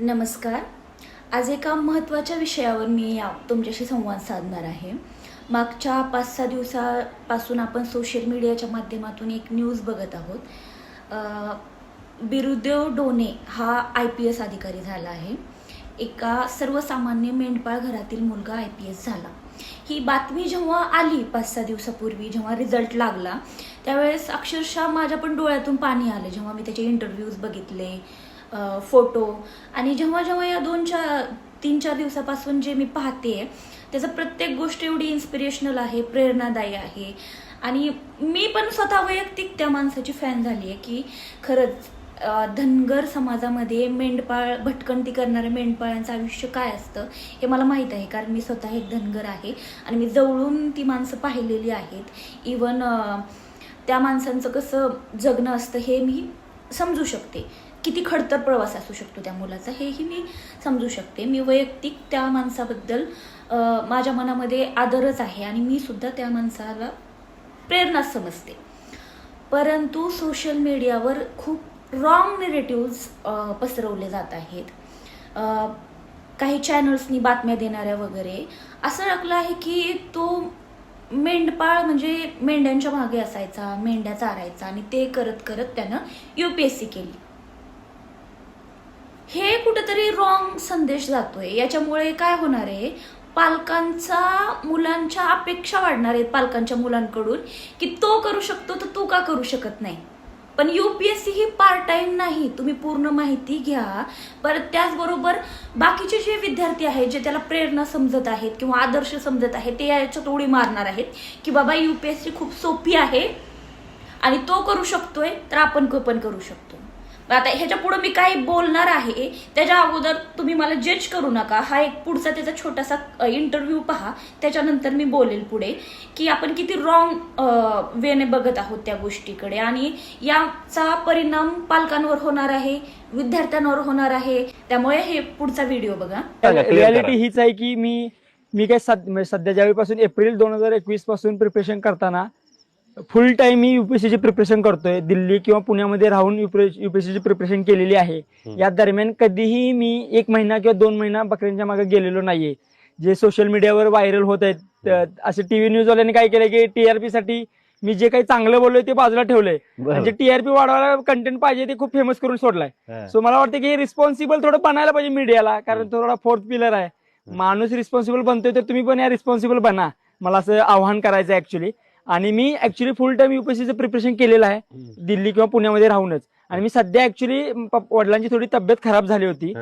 नमस्कार. आज एका महत्त्वाच्या विषयावर मी या तुमच्याशी संवाद साधणार आहे. मागच्या पाच सहा दिवसापासून आपण सोशल मीडियाच्या माध्यमातून एक न्यूज बघत आहोत. बिरुदेव डोने हा आय पी एस अधिकारी झाला आहे. एका सर्वसामान्य मेंढपाळ घरातील मुलगा आय पी एस झाला. ही बातमी जेव्हा आली पाच सहा दिवसापूर्वी जेव्हा रिझल्ट लागला त्यावेळेस अक्षरशः माझ्या पण डोळ्यातून पाणी आलं. जेव्हा मी त्याचे इंटरव्ह्यूज बघितले फोटो. आणि जेव्हा जेव्हा या दोन चार तीन चार दिवसापासून जे मी पाहते त्याचं प्रत्येक गोष्ट एवढी इन्स्पिरेशनल आहे प्रेरणादायी आहे. आणि मी पण स्वतः वैयक्तिक त्या माणसाची फॅन झाली आहे की खरंच धनगर समाजामध्ये मेंढपाळ भटकंती करणाऱ्या मेंढपाळांचं आयुष्य काय असतं हे मला माहीत आहे कारण मी स्वतः एक धनगर आहे. आणि मी जवळून ती माणसं पाहिलेली आहेत. इवन त्या माणसांचं कसं जगणं असतं हे मी समजू शकते. किती खडतर प्रवास असू शकतो त्या मुलाचा हेही मी समजू शकते. मी वैयक्तिक त्या माणसाबद्दल माझ्या मनामध्ये आदरच आहे आणि मी सुद्धा त्या माणसाला प्रेरणा समजते. परंतु सोशल मीडियावर खूप रॉंग निरेटिव्ज पसरवले जात आहेत. काही चॅनल्सनी बातम्या देणाऱ्या वगैरे असं लागलं आहे की तो मेंढपाळ म्हणजे मेंढ्यांच्या मागे असायचा मेंढ्या चारायचा आणि ते करत करत त्यानं यू पी एस सी केली. हे कुठेतरी रॉंग संदेश जातोय. याच्यामुळे काय होणार आहे? पालकांचा मुलांच्या अपेक्षा वाढणार आहेत पालकांच्या मुलांकडून की तो करू शकतो तर तू का करू शकत नाही? पण युपीएससी ही पार्ट टाइम नाही. तुम्ही पूर्ण माहिती घ्या. परत त्याचबरोबर बाकीचे जे विद्यार्थी आहेत जे त्याला प्रेरणा समजत आहेत किंवा आदर्श समजत आहेत ते याच्यात उडी मारणार आहेत की बाबा युपीएससी खूप सोपी आहे आणि तो करू शकतोय तर आपण पण करू शकतो. आता ह्याच्या पुढे मी काय बोलणार आहे त्याच्या अगोदर तुम्ही मला जज करू नका. हा एक पुढचा त्याचा छोटासा इंटरव्ह्यू पहा. त्याच्यानंतर मी बोलेल पुढे की आपण किती रॉंग वेने बघत आहोत त्या गोष्टीकडे. आणि याचा परिणाम पालकांवर होणार आहे विद्यार्थ्यांवर होणार आहे. त्यामुळे हे पुढचा व्हिडिओ बघा. रियालिटी. हीच आहे की मी मी काय म्हणजे सध्या ज्यावेळीपासून एप्रिल दोन हजार एकवीसपासून प्रिपरेशन करताना फुल टाइम मी युपीएससीची प्रिपरेशन करतोय. दिल्ली किंवा पुण्यामध्ये राहून युपीएससीची प्रिपरेशन केलेली आहे. या दरम्यान कधीही मी एक महिना किंवा दोन महिना बकऱ्यांच्या मागे गेलेलो नाहीये. जे सोशल मीडियावर व्हायरल होत आहेत असे टीव्ही न्यूज वाल्यांनी काय केलं की टीआरपी साठी मी जे काही चांगलं बोललोय ते बाजूला ठेवलंय. म्हणजे टीआरपी वाढवायला कंटेंट पाहिजे ते खूप फेमस करून सोडलाय. सो मला वाटतं की रिस्पॉन्सिबल थोडं बनायला पाहिजे मीडियाला कारण थोडा फोर्थ पिलर आहे. माणूस रिस्पॉन्सिबल बनतोय तर तुम्ही पण या रिस्पॉन्सिबल बना. मला असं आव्हान करायचं ऍक्च्युली आणि मी ऍक्च्युली फुल टाइम युपीएससीचं प्रिपरेशन केलेलं आहे. दिल्ली किंवा पुण्यामध्ये राहूनच. आणि मी सध्या ऍक्च्युली वडिलांची थोडी तब्येत खराब झाली होती.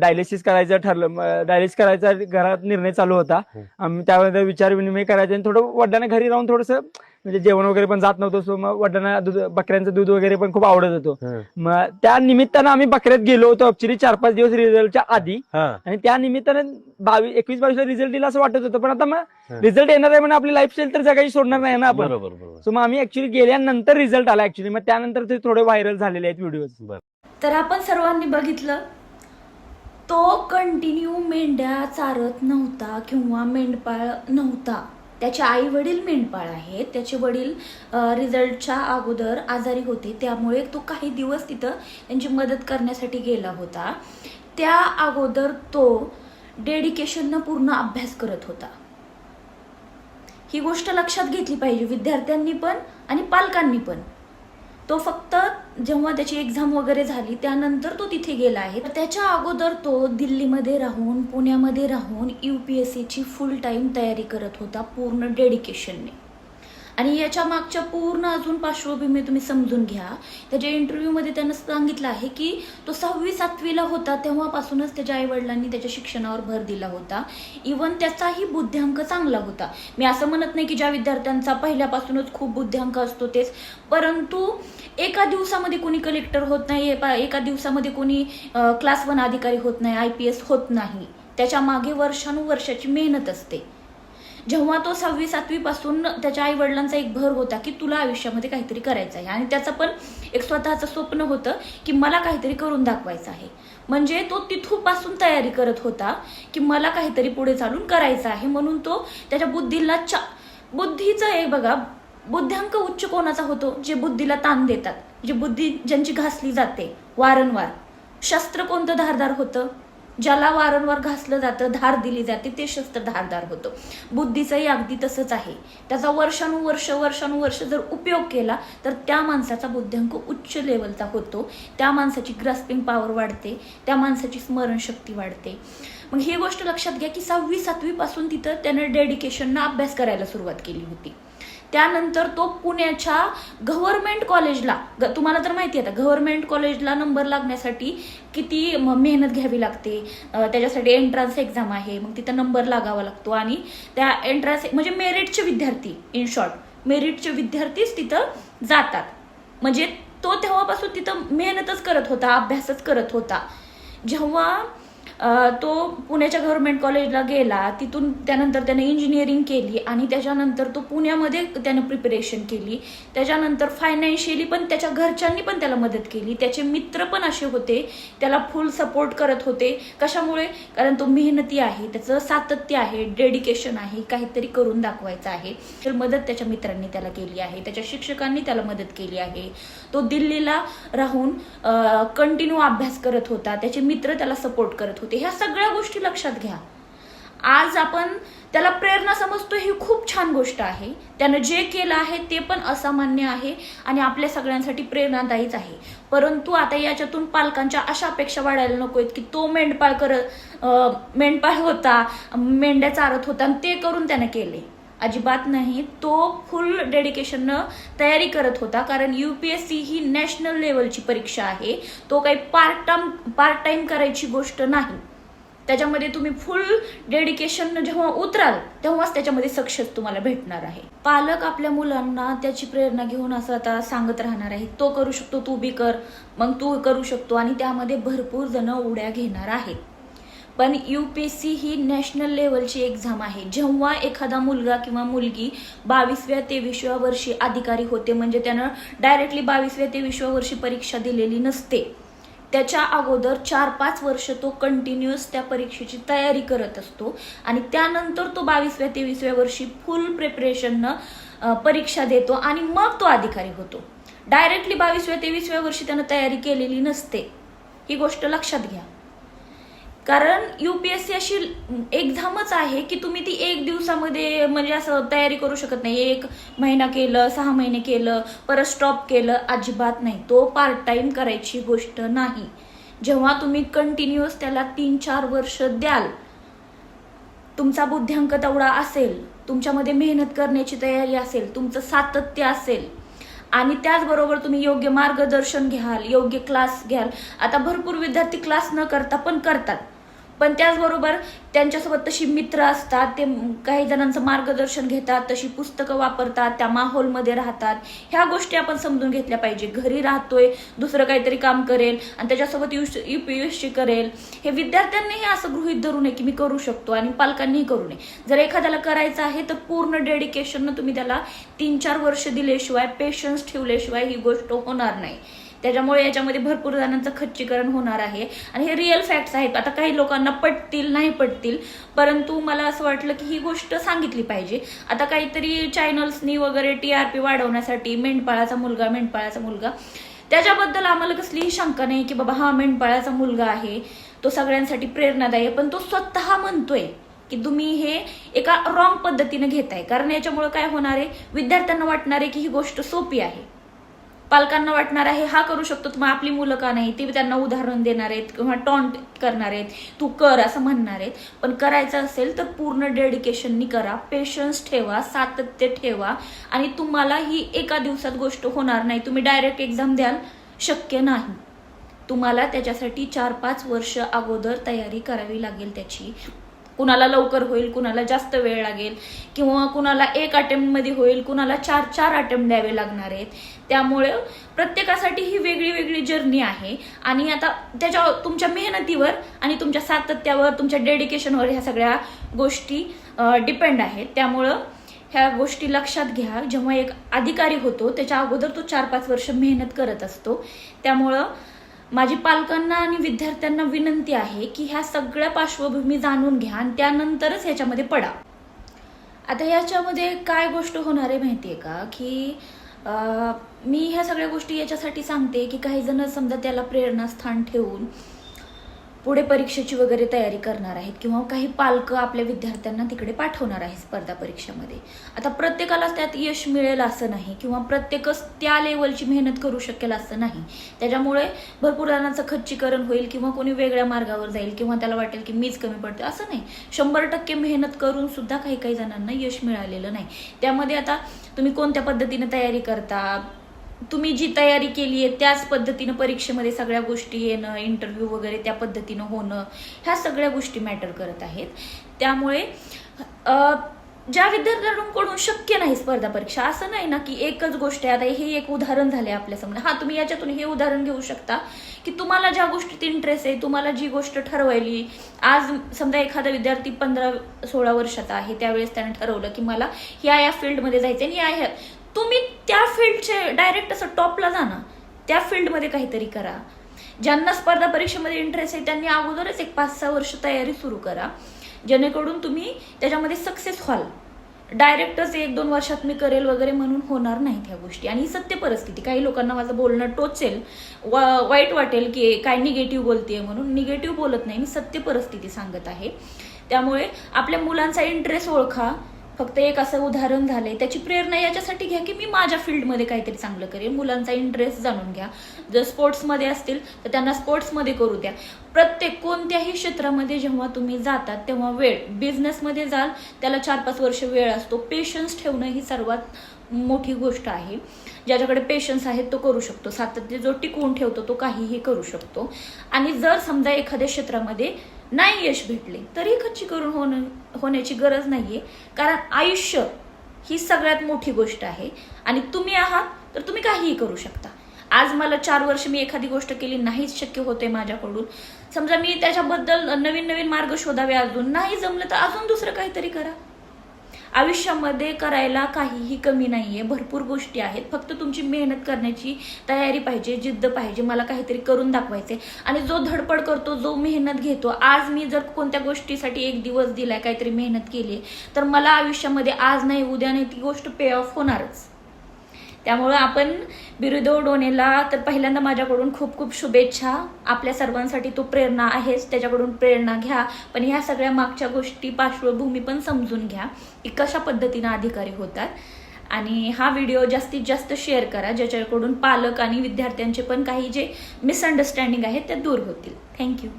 डायलिसिस करायचं ठरलं डायलिसिस करायचा घरात निर्णय चालू होता. त्यामध्ये विचार विनिमय करायचे आणि थोडं वडिलांना घरी राहून थोडंसं म्हणजे जेवण वगैरे पण जात नव्हतं सो मग वडिलांना दूध बकऱ्यांचं दूध वगैरे पण खूप आवडत होतं. मग त्या निमित्तानं आम्ही बकऱ्यात गेलो होतो ऍक्च्युली चार पाच दिवस रिझल्टच्या आधी. आणि त्या निमित्तानं बावीस एकवीस बावीसला रिझल्ट दिला असं वाटत होतं पण आता मग हा. रिझल्ट येणार आहे म्हणून आपली लाईफस्टाईल तर जगायची सोडणार नाही ना आपण. बरोबर बरोबर. सो मग आम्ही ऍक्च्युली गेल्यानंतर रिझल्ट आला ऍक्च्युली मग त्यानंतर ते थोडे व्हायरल झालेले आहेत व्हिडिओ बर. तर आपण सर्वांनी बघितलं तो कंटिन्यू मेंढ्या चारत नव्हता किंवा मेंढपाळ नव्हता. त्याचे आई वडील मेंढपाळ आहेत. त्याचे वडील रिझल्टच्या अगोदर आजारी होते. त्यामुळे तो काही दिवस तिथं त्यांची मदत करण्यासाठी गेला होता. त्या अगोदर तो डेडिकेशननं पूर्ण अभ्यास करत होता. ही गोष्ट लक्षात घेतली पाहिजे. विद्यार्थ्यांनी पण आणि पालकांनी पण. तो फक्त जेव्हा त्याची एक्झाम वगैरे झाली त्यानंतर तो तिथे गेला आहे. त्याच्या अगोदर तो दिल्लीमध्ये राहून पुण्यामध्ये राहून यू पी एस सीची फुल टाईम तयारी करत होता पूर्ण डेडिकेशनने आणि याच्या मागच्या पूर्ण अजून पार्श्वभूमी तुम्ही समजून घ्या. त्याच्या इंटरव्ह्यूमध्ये त्यानं सांगितलं आहे की तो सहावी सातवीला होता तेव्हापासूनच त्याच्या आईवडिलांनी त्याच्या शिक्षणावर भर दिला होता. इवन त्याचाही बुद्ध्यांक चांगला होता. मी असं म्हणत नाही की ज्या विद्यार्थ्यांचा पहिल्यापासूनच खूप बुद्ध्यांक असतो तेच परंतु एका दिवसामध्ये कोणी कलेक्टर होत नाही एका एका दिवसामध्ये कोणी क्लास वन अधिकारी होत नाही आय पी एस होत नाही. त्याच्यामागे वर्षानुवर्षाची मेहनत असते. जेव्हा तो सहावी सातवी पासून त्याच्या आई वडिलांचा एक भर होता की तुला आयुष्यामध्ये काहीतरी करायचं आहे. आणि त्याचं पण एक स्वतःचं स्वप्न होतं की मला काहीतरी करून दाखवायचं आहे. म्हणजे तो तिथूपासून तयारी करत होता की मला काहीतरी पुढे चालून करायचं आहे. म्हणून तो त्याच्या बुद्धीला चा बुद्धीचं एक बघा बुद्ध्यांक उच्च कोणाचा होतो? जे बुद्धीला ताण देतात. जे बुद्धी ज्यांची घासली जाते वारंवार. शस्त्र कोणतं धारदार होतं? ज्याला वारंवार घासलं जातं धार दिली जाते ते शस्त्र धारदार होतं. बुद्धीचंही अगदी तसंच आहे. त्याचा वर्षानुवर्ष वर्षानुवर्ष जर उपयोग केला तर त्या माणसाचा बुद्ध्यांक उच्च लेवलचा होतो. त्या माणसाची ग्रास्पिंग पॉवर वाढते त्या माणसाची स्मरणशक्ती वाढते. मग ही गोष्ट लक्षात घ्या की सहावी सातवीपासून तिथं त्यानं डेडिकेशननं अभ्यास करायला सुरुवात केली होती. त्यानंतर तो पुण्याच्या गव्हर्नमेंट कॉलेजला ग- तुम्हाला तर माहिती आहे आता गव्हर्नमेंट कॉलेजला नंबर लागण्यासाठी किती मेहनत घ्यावी लागते. त्याच्यासाठी एंट्रन्स एक्झाम आहे मग तिथं नंबर लागावा लागतो आणि त्या एंट्रन्स म्हणजे मेरिटचे विद्यार्थी इन शॉर्ट मेरिटचे विद्यार्थीच तिथं जातात. म्हणजे तो तेव्हापासून तिथं मेहनतच करत होता अभ्यासच करत होता. जेव्हा तो पुण्याच्या गव्हर्नमेंट कॉलेजला गेला. तिथून त्यानंतर त्याने इंजिनिअरिंग केली आणि त्याच्यानंतर तो पुण्यामध्ये त्याने प्रिपरेशन केली. त्याच्यानंतर फायनान्शियली पण त्याच्या घरच्यांनी पण त्याला मदत केली. त्याचे मित्र पण असे होते. त्याला फुल सपोर्ट करत होते. कशामुळे? कारण तो मेहनती आहे. त्याचं सातत्य आहे. डेडिकेशन आहे. काहीतरी करून दाखवायचं आहे. तर मदत त्याच्या मित्रांनी त्याला केली आहे. त्याच्या शिक्षकांनी त्याला मदत केली आहे. तो दिल्लीला राहून कंटिन्यू अभ्यास करत होता. त्याचे मित्र त्याला सपोर्ट करत होते. ह्या सगळ्या गोष्टी लक्षात घ्या. आज आपण त्याला प्रेरणा समजतो ही खूप छान गोष्ट आहे. त्यानं जे केलं आहे ते पण असामान्य आहे आणि आपल्या सगळ्यांसाठी प्रेरणादायीच आहे. परंतु आता याच्यातून पालकांच्या अशा अपेक्षा वाढायला नको आहेत की तो मेंढपाळ करत मेंढपाळ होता मेंढ्या चारत होता आणि ते करून त्यानं केले. अजिबात नाही. तो फुल डेडिकेशननं तयारी करत होता. कारण यू पी एस सी ही नॅशनल लेवलची परीक्षा आहे. तो काही पार्ट टाइम पार्ट टाइम करायची गोष्ट नाही. त्याच्यामध्ये तुम्ही फुल डेडिकेशन जेव्हा उतराल तेव्हाच त्याच्यामध्ये सक्सेस तुम्हाला भेटणार आहे. पालक आपल्या मुलांना त्याची प्रेरणा घेऊन असं आता सांगत राहणार आहे तो करू शकतो तू बी कर. मग तू करू शकतो आणि त्यामध्ये भरपूर जण उड्या घेणार आहेत. पण यू पी सी ही नॅशनल लेवलची एक्झाम आहे. जेव्हा एखादा मुलगा किंवा मुलगी बावीसव्या तेवीसव्या वर्षी अधिकारी होते म्हणजे त्यानं डायरेक्टली बावीसव्या तेवीसव्या वर्षी परीक्षा दिलेली नसते. त्याच्या अगोदर चार पाच वर्ष तो कंटिन्युअस त्या परीक्षेची तयारी करत असतो आणि त्यानंतर तो बावीसव्या तेवीसव्या वर्षी फुल प्रिपरेशननं परीक्षा देतो आणि मग तो अधिकारी होतो. डायरेक्टली बावीसव्या तेवीसव्या वर्षी त्यानं तयारी केलेली नसते. ही गोष्ट लक्षात घ्या. कारण युपीएससी अशी एक्झामच आहे की तुम्ही ती एक दिवसामध्ये म्हणजे असं तयारी करू शकत नाही. एक महिना केलं सहा महिने केलं परत स्टॉप केलं अजिबात नाही. तो पार्ट टाइम करायची गोष्ट नाही. जेव्हा तुम्ही कंटिन्युअस त्याला तीन चार वर्ष द्याल तुमचा बुद्ध्यांक तेवढा असेल तुमच्यामध्ये मेहनत करण्याची तयारी असेल तुमचं सातत्य असेल आणि त्याचबरोबर तुम्ही योग्य मार्गदर्शन घ्याल योग्य क्लास घ्याल. आता भरपूर विद्यार्थी क्लास न करता पण करतात. पण त्याचबरोबर त्यांच्यासोबत तशी मित्र असतात ते काही जणांचं मार्गदर्शन घेतात तशी पुस्तकं वापरतात त्या माहोलमध्ये राहतात. ह्या गोष्टी आपण समजून घेतल्या पाहिजे. घरी राहतोय दुसरं काहीतरी काम करेल आणि त्याच्यासोबत यू पी एस सी करेल. हे विद्यार्थ्यांनीही असं गृहित धरू नये की मी करू शकतो आणि पालकांनीही करू नये. जर एखाद्याला करायचं आहे तर पूर्ण डेडिकेशननं तुम्ही त्याला तीन चार वर्ष दिल्याशिवाय पेशन्स ठेवल्याशिवाय ही गोष्ट होणार नाही. त्याच्यामुळे याच्यामध्ये भरपूर जणांचं खच्चीकरण होणार आहे. आणि हे रिअल फॅक्ट्स आहेत. आता काही लोकांना पटतील नाही पटतील परंतु मला असं वाटलं की ही गोष्ट सांगितली पाहिजे. आता काहीतरी चॅनल्सनी वगैरे टी आर पी वाढवण्यासाठी मेंढपाळाचा मुलगा मेंढपाळाचा मुलगा. त्याच्याबद्दल आम्हाला कसलीही शंका नाही की बाबा हा मेंढपाळाचा मुलगा आहे तो सगळ्यांसाठी प्रेरणादायी आहे पण तो स्वतः म्हणतोय की तुम्ही हे एका रॉंग पद्धतीने घेताय. कारण याच्यामुळे काय होणार आहे? विद्यार्थ्यांना वाटणार आहे की ही गोष्ट सोपी आहे. पालकांना वाटणार आहे हा करू शकतो. मग आपली मुलं का नाही ते त्यांना उदाहरण देणार आहेत किंवा टॉन्ट करणार आहेत. तू कर असं म्हणणार आहेत. पण करायचं असेल तर पूर्ण डेडिकेशननी करा. पेशन्स ठेवा सातत्य ठेवा. आणि तुम्हाला ही एका दिवसात गोष्ट होणार नाही. तुम्ही डायरेक्ट एक्झाम द्याल शक्य नाही. तुम्हाला त्याच्यासाठी चार पाच वर्ष अगोदर तयारी करावी लागेल त्याची. कुणाला लवकर होईल कुणाला जास्त वेळ लागेल किंवा कुणाला एक अटेम्प्टमध्ये होईल कुणाला चार चार अटेम्प्ट द्यावे लागणार आहेत. त्यामुळे प्रत्येकासाठी ही वेगळी वेगळी जर्नी आहे. आणि आता त्याच्या तुमच्या मेहनतीवर आणि तुमच्या सातत्यावर तुमच्या डेडिकेशनवर ह्या सगळ्या गोष्टी डिपेंड आहेत. त्यामुळं ह्या गोष्टी लक्षात घ्या. जेव्हा एक अधिकारी होतो त्याच्या अगोदर तो चार पाच वर्ष मेहनत करत असतो. त्यामुळं माझी पालकांना आणि विद्यार्थ्यांना विनंती आहे की ह्या सगळ्या पार्श्वभूमी जाणून घ्या आणि त्यानंतरच ह्याच्यामध्ये पडा. आता याच्यामध्ये काय गोष्ट होणार आहे माहिती आहे का की मी ह्या सगळ्या गोष्टी याच्यासाठी सांगते की काही जण समजा त्याला प्रेरणास्थान ठेवून पुढे परीक्षेची वगैरे तयारी करणार आहेत किंवा काही पालकं आपल्या विद्यार्थ्यांना तिकडे पाठवणार आहे स्पर्धा परीक्षामध्ये. आता प्रत्येकालाच त्यात यश मिळेल असं नाही किंवा प्रत्येकच त्या लेवलची मेहनत करू शकेल असं नाही. त्याच्यामुळे भरपूर जणांचं खच्चीकरण होईल किंवा कोणी वेगळ्या मार्गावर जाईल किंवा त्याला वाटेल की मीच कमी पडते असं नाही. शंभर टक्के मेहनत करून सुद्धा काही काही जणांना यश मिळालेलं नाही. त्यामध्ये आता तुम्ही कोणत्या पद्धतीने तयारी करता? तुम्ही जी तयारी केली आहे त्याच पद्धतीनं परीक्षेमध्ये सगळ्या गोष्टी येणं इंटरव्ह्यू वगैरे त्या पद्धतीनं होणं ह्या सगळ्या गोष्टी मॅटर करत आहेत. त्यामुळे ज्या विद्यार्थ्यांकडून शक्य नाही स्पर्धा परीक्षा असं नाही ना की एकच गोष्ट आहे. आता हे एक उदाहरण झाले आपल्यासमोर हा तुम्ही याच्यातून हे उदाहरण घेऊ शकता की तुम्हाला ज्या गोष्टीत इंटरेस्ट आहे तुम्हाला जी गोष्ट ठरवायली आज समजा एखादा विद्यार्थी पंधरा सोळा वर्षाचा आहे त्यावेळेस त्याने ठरवलं की मला ह्या या फील्डमध्ये जायचं आणि या ह्या तुम्ही त्या फील्डचे डायरेक्ट असं टॉपला जा ना त्या फील्डमध्ये काहीतरी करा. ज्यांना स्पर्धा परीक्षेमध्ये इंटरेस्ट आहे त्यांनी अगोदरच एक पाच सहा वर्ष तयारी सुरू करा. जेणेकरून तुम्ही त्याच्यामध्ये सक्सेस व्हाल. डायरेक्टच एक दोन वर्षात मी करेल वगैरे म्हणून होणार नाहीत ह्या गोष्टी. आणि ही सत्य परिस्थिती. काही लोकांना माझं बोलणं टोचेल. वा- वाईट वाटेल की काय निगेटिव्ह बोलतेय म्हणून. निगेटिव्ह बोलत नाही. मी सत्य परिस्थिती सांगत आहे. त्यामुळे आपल्या मुलांचा इंटरेस्ट ओळखा. फक्त एक असं उदाहरण झालंय. त्याची प्रेरणा याच्यासाठी घ्या की मी माझ्या फील्डमध्ये काहीतरी चांगलं करेन. मुलांचा इंटरेस्ट जाणून घ्या. जर स्पोर्ट्समध्ये असतील तर त्यांना स्पोर्ट्समध्ये करू द्या. प्रत्येक कोणत्याही क्षेत्रामध्ये जेव्हा तुम्ही जातात तेव्हा वेळ. बिझनेसमध्ये जाल त्याला चार पाच वर्ष वेळ असतो. पेशन्स ठेवणं ही सर्वात मोठी गोष्ट आहे. ज्याच्याकडे पेशन्स आहेत तो करू शकतो. सातत्य जो टिकवून ठेवतो तो काहीही करू शकतो. आणि जर समजा एखाद्या क्षेत्रामध्ये नाही यश भेटले तरी खच्ची करून होणं होण्याची गरज नाहीये. कारण आयुष्य ही सगळ्यात मोठी गोष्ट आहे. आणि तुम्ही आहात तर तुम्ही काहीही करू शकता. आज मला चार वर्ष मी एखादी गोष्ट केली नाहीच शक्य होते माझ्याकडून. समजा मी त्याच्याबद्दल नवीन नवीन मार्ग शोधावे अजून. नाही जमलं तर अजून दुसरं काहीतरी करा. आयुष्यामध्ये करायला काहीही कमी नाहीये. भरपूर गोष्टी आहेत. फक्त तुमची मेहनत करण्याची तयारी पाहिजे जिद्द पाहिजे. मला काहीतरी करून दाखवायचे आणि जो धडपड करतो जो मेहनत घेतो आज मी जर कोणत्या गोष्टीसाठी एक दिवस दिलाय काहीतरी मेहनत केली तर मला आयुष्यामध्ये आज नाही उद्या नाही ती गोष्ट पे ऑफ होणारच. त्यामुळं आपण बिरुदेव डोनेला तर पहिल्यांदा माझ्याकडून खूप खूप शुभेच्छा. आपल्या सर्वांसाठी तो प्रेरणा आहेच त्याच्याकडून प्रेरणा घ्या. पण ह्या सगळ्या मागच्या गोष्टी पार्श्वभूमी पण समजून घ्या की कशा पद्धतीनं अधिकारी होतात. आणि हा व्हिडिओ जास्तीत जास्त शेअर करा ज्याच्याकडून पालक आणि विद्यार्थ्यांचे पण काही जे मिसअंडरस्टँडिंग आहेत ते दूर होतील. थँक्यू